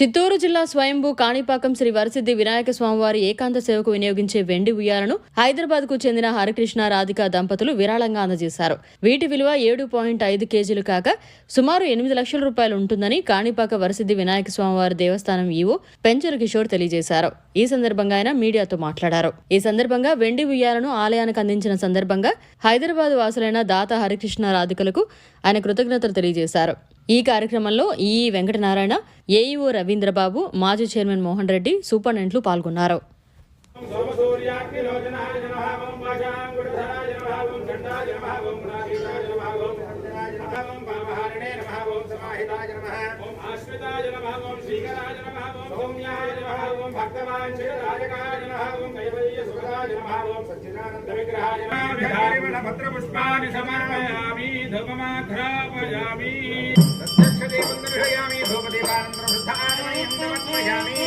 చిత్తూరు జిల్లా స్వయంభూ కాణిపాకం శ్రీ వరసిద్ధి వినాయక స్వామివారి ఏకాంత సేవకు వినియోగించే వెండి ఉయ్యాలను హైదరాబాద్కు చెందిన హరికృష్ణ రాధిక దంపతులు విరాళంగా అందజేశారు. వీటి విలువ ఏడు పాయింట్ ఐదు కేజీలు కాక సుమారు ఎనిమిది లక్షల రూపాయలు ఉంటుందని కాణిపాక వరసిద్ధి వినాయక స్వామివారి దేవస్థానం ఈవో పెంచరు కిషోర్ తెలియజేశారు. ఈ సందర్భంగా ఆయన మీడియాతో మాట్లాడారు. ఈ సందర్భంగా వెండి ఉయ్యాలను ఆలయానికి అందించిన సందర్భంగా హైదరాబాద్ వాసులైన దాత హరికృష్ణ రాధికలకు ఆయన కృతజ్ఞతలు తెలియజేశారు. ఈ కార్యక్రమంలో ఈ వెంకటనారాయణ ఏఈఓ రవీంద్రబాబు మాజీ చైర్మన్ మోహన్ రెడ్డి సూపరింటెండెంట్లు పాల్గొన్నారు. సోమసూర్యాగ్నిలోచనాయ నమః ఓం आश्रयामि ध्रुपदीपानन्तरं शुद्ध आत्मयं समर्पयामि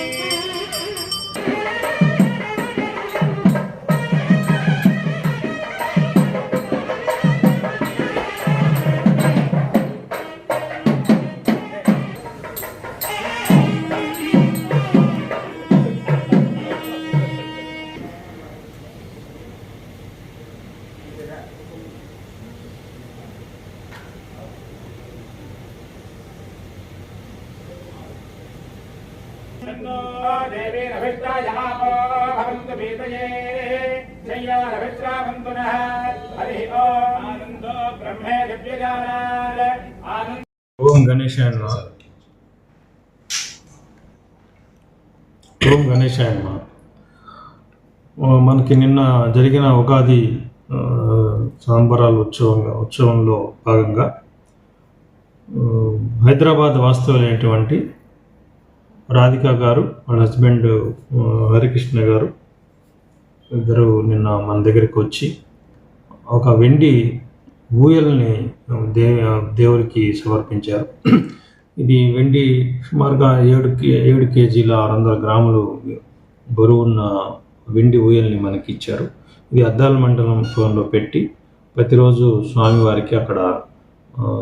भवन्तु भीतये शय्यारभिश्रावन्तु नः हरिः ओम् आनन्दो ब्रह्मे दिव्यजानात् आनन्द ఓం గణేశాయ నమః ఓం గణేశాయ నమః ఓ, మనకి నిన్న జరిగిన ఉగాది ఆ, సంబరాలు ఉత్సవం ఉత్సవంలో భాగంగా ఆ, హైదరాబాద్ వాస్తవులైనటువంటి రాధిక గారు వాళ్ళ హస్బెండ్ హరికృష్ణ గారు ఇద్దరు నిన్న మన దగ్గరికి వచ్చి ఒక వెండి ఊయల్ని దే దేవుడికి సమర్పించారు. ఇది వెండి సుమారుగా ఏడు కే- ఏడు కేజీల ఆరు వందల గ్రాములు బరువున్న వెండి ఊయల్ని మనకి ఇచ్చారు. ఇది అద్దాల మండలం ఫోన్లో పెట్టి ప్రతిరోజు స్వామివారికి అక్కడ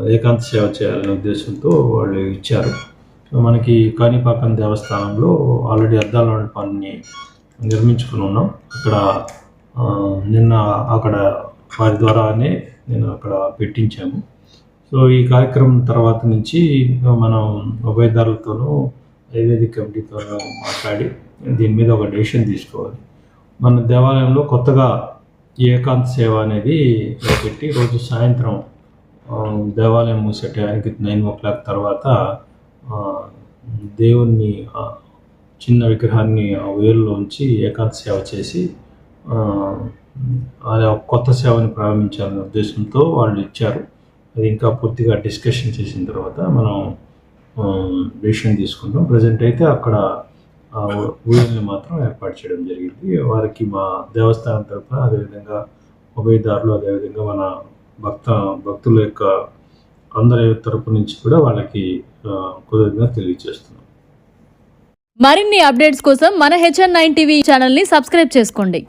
ఏకాంత సేవ చేయాలనే ఉద్దేశంతో వాళ్ళు ఇచ్చారు. సో మనకి కాణిపాకం దేవస్థానంలో ఆల్రెడీ అద్దాల మండపాన్ని నిర్మించుకుని ఉన్నాం. అక్కడ నిన్న అక్కడ వారి ద్వారానే నేను అక్కడ పెట్టించాము. సో ఈ కార్యక్రమం తర్వాత నుంచి మనం ఉభయదారులతోనూ ఐవేదిక కమిటీతోనూ మాట్లాడి దీని మీద ఒక డెసిషన్ తీసుకోవాలి. మన దేవాలయంలో కొత్తగా ఏకాంత సేవ అనేది పెట్టి రోజు సాయంత్రం దేవాలయం మూసే టయానికి నైన్ ఓ క్లాక్ తర్వాత దేవుణ్ణి చిన్న విగ్రహాన్ని ఆ ఉయల్లో ఉంచి ఏకాంత సేవ చేసి ఆ, కొత్త సేవని ప్రారంభించాలనే ఉద్దేశంతో వాళ్ళు ఇచ్చారు. అది ఇంకా పూర్తిగా డిస్కషన్ చేసిన తర్వాత మనం డిసిషన్ తీసుకుంటాం ప్రజెంట్ అయితే అక్కడ ఊరిని మాత్రం ఏర్పాటు చేయడం జరిగింది. వారికి మా దేవస్థానం తరఫున అదేవిధంగా ఉభయదారులు అదేవిధంగా మన భక్త భక్తుల యొక్క అందరి తరపు నుంచి కూడా వాళ్ళకి కృతజ్ఞత తెలియజేస్తున్నాం. మరిన్ని అప్డేట్స్ కోసం మన హెచ్ఎన్ నైన్ టీవీ ఛానల్ని సబ్స్క్రైబ్ చేసుకోండి.